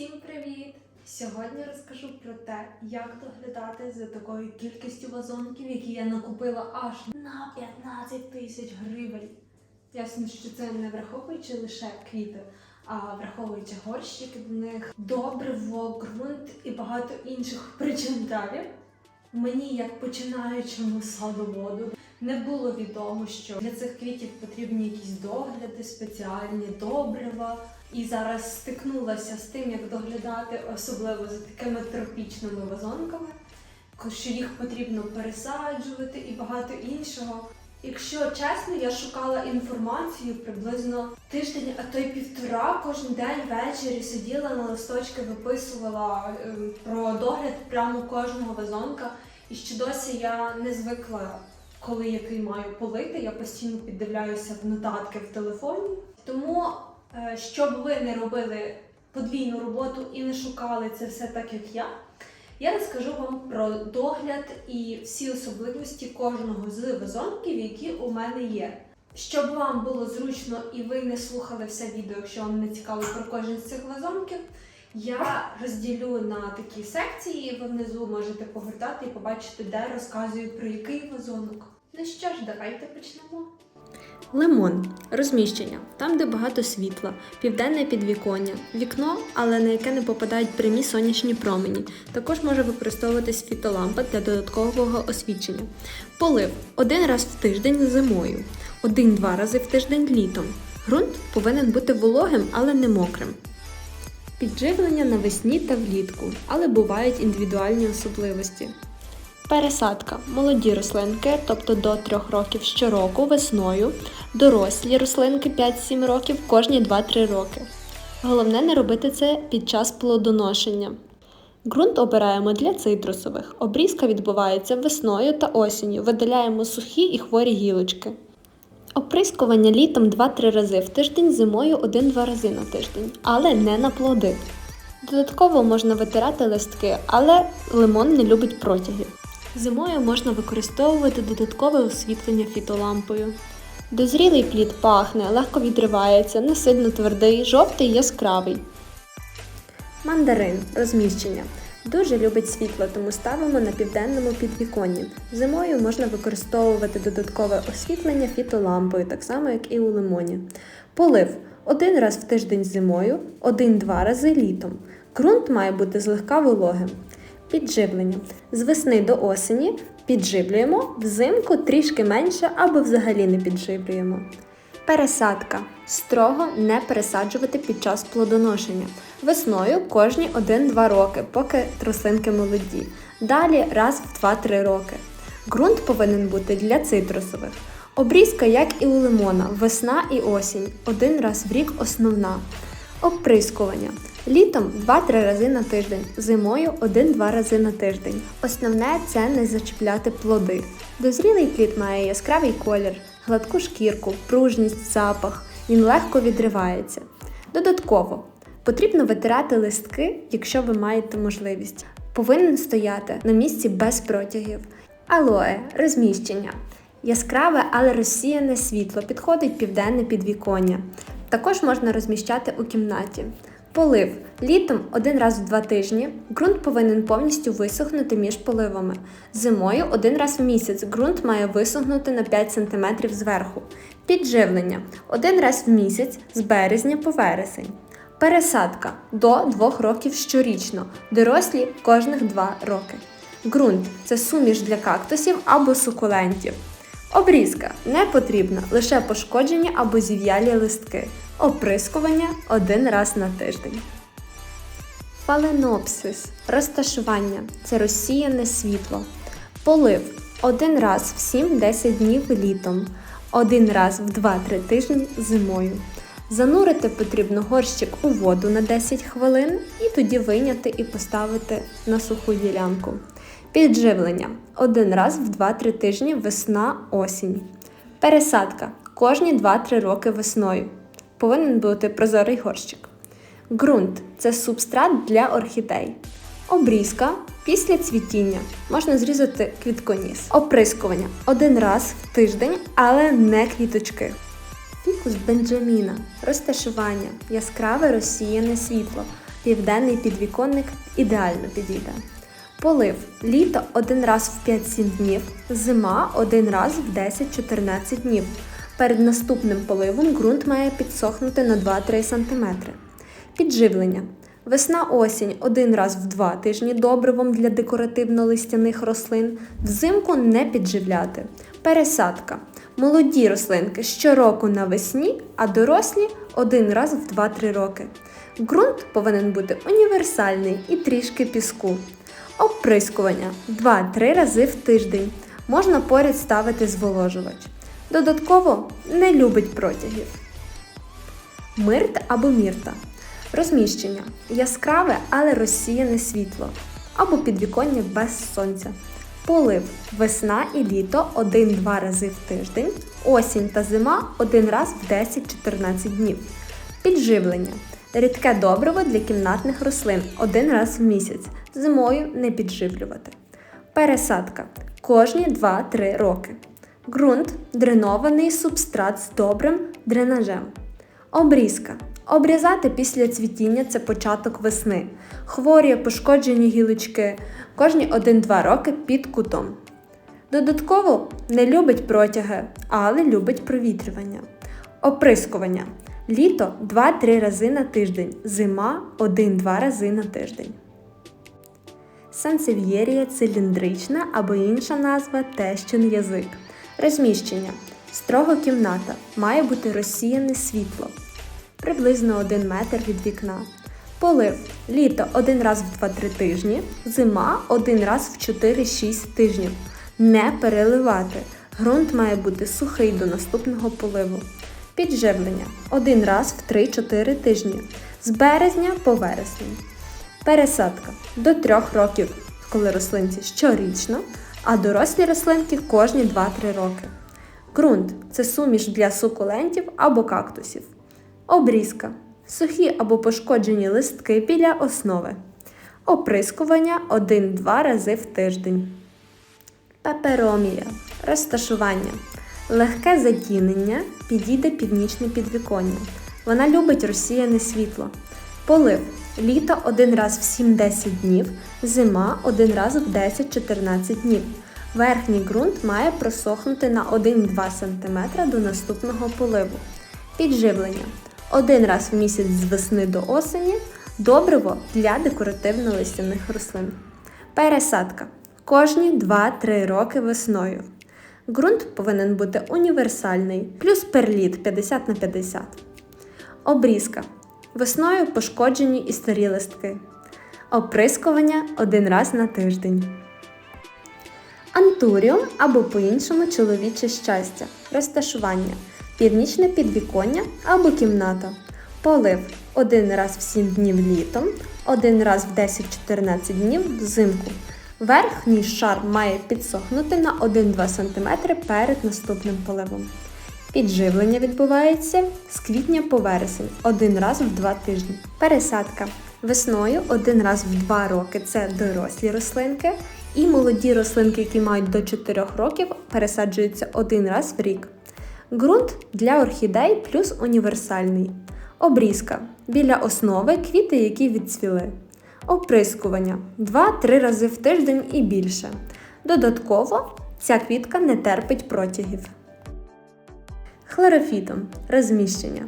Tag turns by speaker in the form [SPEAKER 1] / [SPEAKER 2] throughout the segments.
[SPEAKER 1] Всім привіт! Сьогодні розкажу про те, як доглядати за такою кількістю вазонків, які я накупила аж на 15 тисяч гривень. Ясно, що це не враховуючи лише квіти, а враховуючи горщики до них, добриво, ґрунт і багато інших причин далі. Мені, як починаючому садоводу, не було відомо, що для цих квітів потрібні якісь догляди, спеціальні добрива. І зараз стикнулася з тим, як доглядати, особливо за такими тропічними вазонками, що їх потрібно пересаджувати і багато іншого. Якщо чесно, я шукала інформацію приблизно тиждень, а то й півтора кожен день ввечері сиділа на листочки, виписувала е, про догляд прямо кожного вазонка. І ще досі я не звикла, коли який маю полити. Я постійно піддивляюся в нотатки в телефоні. Тому, е, щоб ви не робили подвійну роботу і не шукали це все так, як я, я розкажу вам про догляд і всі особливості кожного з вазонків, які у мене є. Щоб вам було зручно і ви не слухали все відео, якщо вам не цікаво про кожен з цих вазонків, я розділю на такі секції. Ви внизу можете погортати і побачити, де розказую про який вазонок. Ну що ж, давайте почнемо.
[SPEAKER 2] Лимон розміщення там, де багато світла, південне підвіконня, вікно, але на яке не попадають прямі сонячні промені. Також може використовуватись фітолампа для додаткового освітлення. Полив один раз в тиждень зимою, один-два рази в тиждень літом. Ґрунт повинен бути вологим, але не мокрим. Підживлення навесні та влітку, але бувають індивідуальні особливості. Пересадка. Молоді рослинки, тобто до 3 років щороку весною, дорослі рослинки 5-7 років кожні 2-3 роки. Головне не робити це під час плодоношення. Ґрунт обираємо для цитрусових. Обрізка відбувається весною та осінню. Видаляємо сухі і хворі гілочки. Оприскування літом 2-3 рази в тиждень, зимою 1-2 рази на тиждень, але не на плоди. Додатково можна витирати листки, але лимон не любить протягів. Зимою можна використовувати додаткове освітлення фітолампою. Дозрілий плід пахне, легко відривається, не сильно твердий, жовтий яскравий. Мандарин розміщення. Дуже любить світло, тому ставимо на південному підвіконні. Зимою можна використовувати додаткове освітлення фітолампою, так само як і у лимоні. Полив один раз в тиждень зимою, один-два рази літом. Ґрунт має бути злегка вологим. Підживлення. З весни до осені підживлюємо, взимку трішки менше або взагалі не підживлюємо. Пересадка. Строго не пересаджувати під час плодоношення. Весною кожні 1-2 роки, поки рослинки молоді. Далі раз в 2-3 роки. Ґрунт повинен бути для цитрусових. Обрізка, як і у лимона, весна і осінь. Один раз в рік основна. Оприскування. Літом 2-3 рази на тиждень, зимою 1-2 рази на тиждень. Основне це не зачіпляти плоди. Дозрілий плід має яскравий колір, гладку шкірку, пружність, запах. Він легко відривається. Додатково потрібно витирати листки, якщо ви маєте можливість. Повинен стояти на місці без протягів. Алоe розміщення. Яскраве, але розсіяне світло підходить південне підвіконня. Також можна розміщати у кімнаті. Полив літом один раз в два тижні. Ґрунт повинен повністю висохнути між поливами. Зимою один раз в місяць ґрунт має висохнути на 5 см зверху. Підживлення один раз в місяць з березня по вересень. Пересадка до 2 років щорічно. Дорослі кожних 2 роки. Ґрунт це суміш для кактусів або сукулентів. Обрізка не потрібна, лише пошкоджені або зів'ялі листки. Оприскування один раз на тиждень. Фаленопсис розташування це розсіяне світло. Полив один раз в 7-10 днів літом, один раз в 2-3 тижні зимою. Занурити потрібно горщик у воду на 10 хвилин і тоді вийняти і поставити на суху ділянку. Підживлення один раз в 2-3 тижні весна осінь. Пересадка кожні 2-3 роки весною. Повинен бути прозорий горщик. Ґрунт це субстрат для орхідей. Обрізка після цвітіння. Можна зрізати квітконіс. Оприскування один раз в тиждень, але не квіточки. Фікус Бенджаміна. Розташування. Яскраве розсіяне світло. Південний підвіконник ідеально підійде. Полив літо один раз в 5-7 днів, зима один раз в 10-14 днів. Перед наступним поливом ґрунт має підсохнути на 2-3 см. Підживлення. Весна-осінь один раз в два тижні добривом для декоративно-листяних рослин, взимку не підживляти. Пересадка. Молоді рослинки щороку навесні, а дорослі один раз в 2-3 роки. Ґрунт повинен бути універсальний і трішки піску. Оприскування 2-3 рази в тиждень. Можна поряд ставити зволожувач. Додатково не любить протягів. Мирт або мірта. Розміщення яскраве, але розсіяне світло або підвіконня без сонця. Полив весна і літо 1-2 рази в тиждень, осінь та зима один раз в 10-14 днів. Підживлення. Рідке добриво для кімнатних рослин один раз в місяць. Зимою не підживлювати. Пересадка кожні 2-3 роки. Ґрунт дренований субстрат з добрим дренажем. Обрізка. Обрізати після цвітіння це початок весни. Хворі, пошкоджені гілочки кожні 1-2 роки під кутом. Додатково не любить протяги, але любить провітрювання. Оприскування. Літо 2-3 рази на тиждень, зима 1-2 рази на тиждень. Сансев'єрія циліндрична або інша назва тещин язик. Розміщення. Строго кімната. Має бути розсіяне світло. Приблизно 1 метр від вікна. Полив. Літо один раз в 2-3 тижні, зима один раз в 4-6 тижнів. Не переливати. Ґрунт має бути сухий до наступного поливу. Підживлення один раз в 3-4 тижні. З березня по вересень. Пересадка до 3 років, коли рослинці щорічно, а дорослі рослинки кожні 2-3 роки. Ґрунт це суміш для сукулентів або кактусів. Обрізка. Сухі або пошкоджені листки біля основи. Оприскування 1-2 рази в тиждень. Пеперомія. Розташування. Легке затінення підійде північне підвіконня. Вона любить розсіяне світло. Полив. Літо один раз в 7-10 днів, зима один раз в 10-14 днів. Верхній ґрунт має просохнути на 1-2 см до наступного поливу. Підживлення. Один раз в місяць з весни до осені. Добриво для декоративно-листяних рослин. Пересадка. Кожні 2-3 роки весною. Ґрунт повинен бути універсальний, плюс перліт 50 на 50. Обрізка. Весною пошкоджені і старі листки. Оприскування один раз на тиждень. Антуріум або по-іншому чоловіче щастя. Розташування. Північне підвіконня або кімната. Полив один раз в 7 днів літом, один раз в 10-14 днів взимку. Верхній шар має підсохнути на 1-2 см перед наступним поливом. Підживлення відбувається з квітня по вересень, один раз в 2 тижні. Пересадка. Весною один раз в 2 роки це дорослі рослинки, і молоді рослинки, які мають до 4 років, пересаджуються один раз в рік. Ґрунт для орхідей плюс універсальний. Обрізка. Біля основи квіти, які відцвіли. Оприскування 2-3 рази в тиждень і більше. Додатково ця квітка не терпить протягів. Хлорофітом розміщення.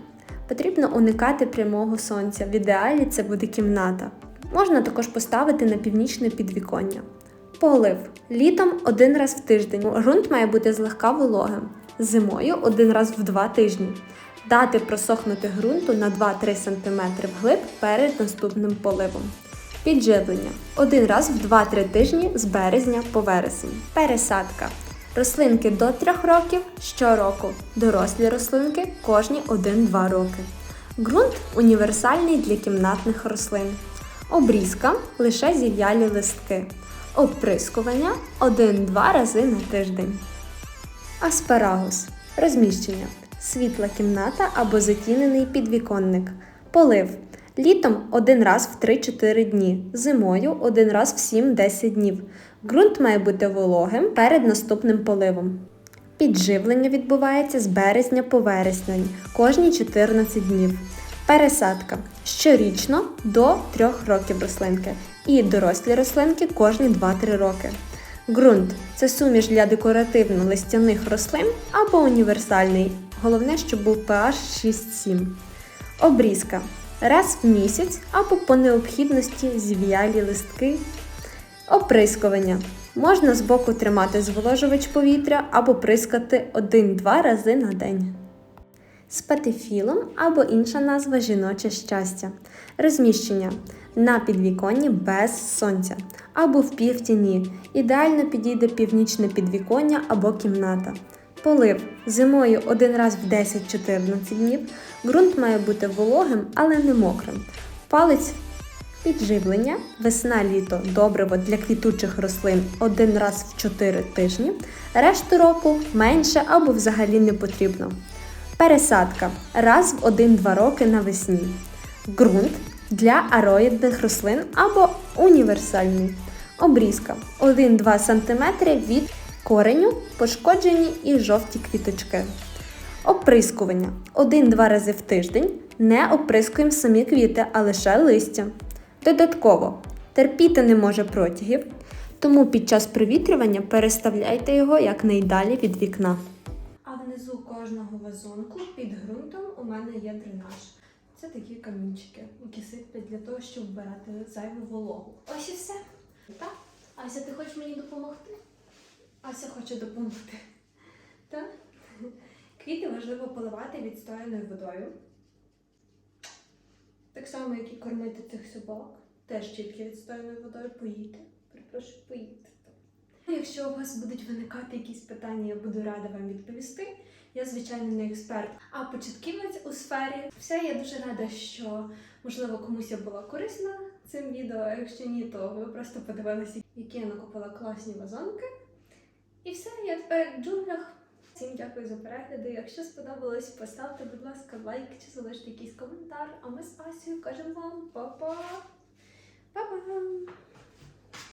[SPEAKER 2] Потрібно уникати прямого сонця. В ідеалі це буде кімната. Можна також поставити на північне підвіконня. Полив. Літом один раз в тиждень. Грунт має бути злегка вологим. Зимою один раз в два тижні. Дати просохнути ґрунту на 2-3 см вглиб перед наступним поливом. Підживлення. Один раз в 2-3 тижні з березня по вересень. Пересадка. Рослинки до 3 років щороку. Дорослі рослинки кожні 1-2 роки. Ґрунт універсальний для кімнатних рослин. Обрізка лише зів'ялі листки. Оприскування 1-2 рази на тиждень. Аспарагус. Розміщення. Світла кімната або затінений підвіконник. Полив. Літом один раз в 3-4 дні, зимою один раз в 7-10 днів. Ґрунт має бути вологим перед наступним поливом. Підживлення відбувається з березня по вересень, кожні 14 днів. Пересадка. щорічно до 3 років рослинки, і дорослі рослинки кожні 2-3 роки. Ґрунт це суміш для декоративно-листяних рослин або універсальний. Головне, щоб був pH 6-7. Обрізка раз в місяць або по необхідності зів'ялі листки. Оприскування. Можна збоку тримати зволожувач повітря або прискати 1-2 рази на день. Спатифілум або інша назва жіноче щастя. Розміщення на підвіконні без сонця або в півтіні. Ідеально підійде північне підвіконня або кімната. Полив зимою один раз в 10-14 днів. Ґрунт має бути вологим, але не мокрим. Палець підживлення, весна-літо добриво для квітучих рослин один раз в 4 тижні. Решту року менше або взагалі не потрібно. Пересадка раз в 1-2 роки навесні. Ґрунт для ароїдних рослин або універсальний. Обрізка 1-2 см від кореню, пошкоджені і жовті квіточки. Оприскування 1-2 рази в тиждень. Не оприскуємо самі квіти, а лише листя. Додатково терпіти не може протягів, тому під час провітрювання переставляйте його якнайдалі від вікна.
[SPEAKER 1] А внизу кожного вазонку під ґрунтом у мене є дренаж. Це такі камінчики, які сиплять для того, щоб вбирати зайву вологу. Ось і все. Так? Ася, ти хочеш мені допомогти? Ася хоче допомогти. Так? Квіти важливо поливати відстояною водою. Так само, як і кормити цих собак. Теж тільки відстояною водою поїти. Перепрошую, поїти. Якщо у вас будуть виникати якісь питання, я буду рада вам відповісти. Я, звичайно, не експерт, а початківець у сфері. Все, я дуже рада, що можливо комусь я була корисна цим відео. А якщо ні, то ви просто подивилися, які я накупила класні вазонки. І все, я тепер в джунглях. Всім дякую за перегляди. Якщо сподобалось, поставте, будь ласка, лайк чи залиште якийсь коментар. А ми з Асією кажемо вам па-па! Па-па!